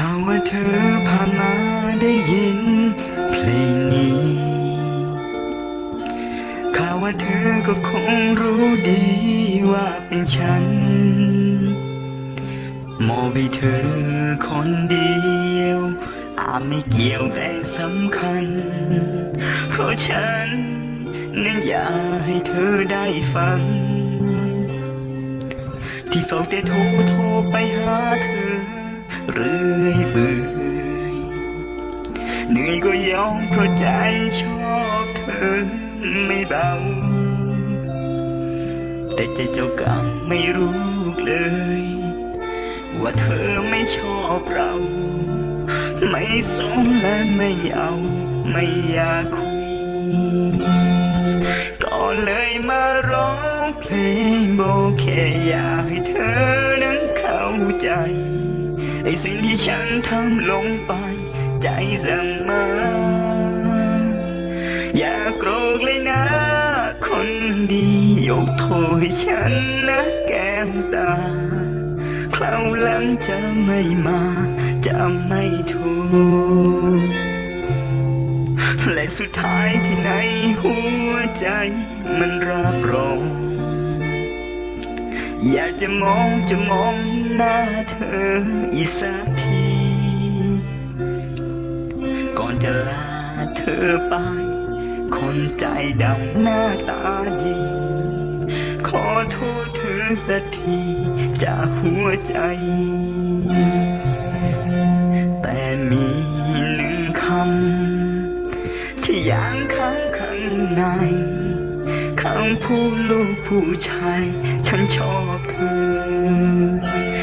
หากว่าเธอผ่านมาได้ยินเพลงนี้ข้าว่าเธอก็คงรู้ดีว่าเป็นฉัน มองไปเธอคนเดียวอาจไม่เกี่ยวแต่สำคัญ เพราะฉันนั้นอยากให้เธอได้ฟัง ที่เฝ้าแต่โทรโทรไปหาเธอเรื่อ ก็ยอมเพราะใจชอบเธอไม่เบา แต่ใจเจ้ากรรมไม่รู้เลย ว่าเธอไม่ชอบเรา ไม่สนและไม่เอาไม่อยากคุยก็เลยมาร้องเพลงโบแค่อยากให้เธอนั้นเข้าใจไอ้สิ่งที่ฉันทำลงไป ใจสั่งมาอย่าโกรธเลยนะ คนดียกโทษให้ฉันนะแก้มตาคราวหลังจะไม่มา จะไม่ถูกและสุดท้ายที่ในหัวใจมันรับรองอยากจะมองจะมองหน้าเธออีกสักที จะลาเธอไป คนใจดำหน้าตาดีขอโทษเธอสักทีจากหัวใจ แต่มีหนึ่งคำ ที่ยังค้างข้างในคำพูดลูกผู้ชาย ฉันชอบเธอ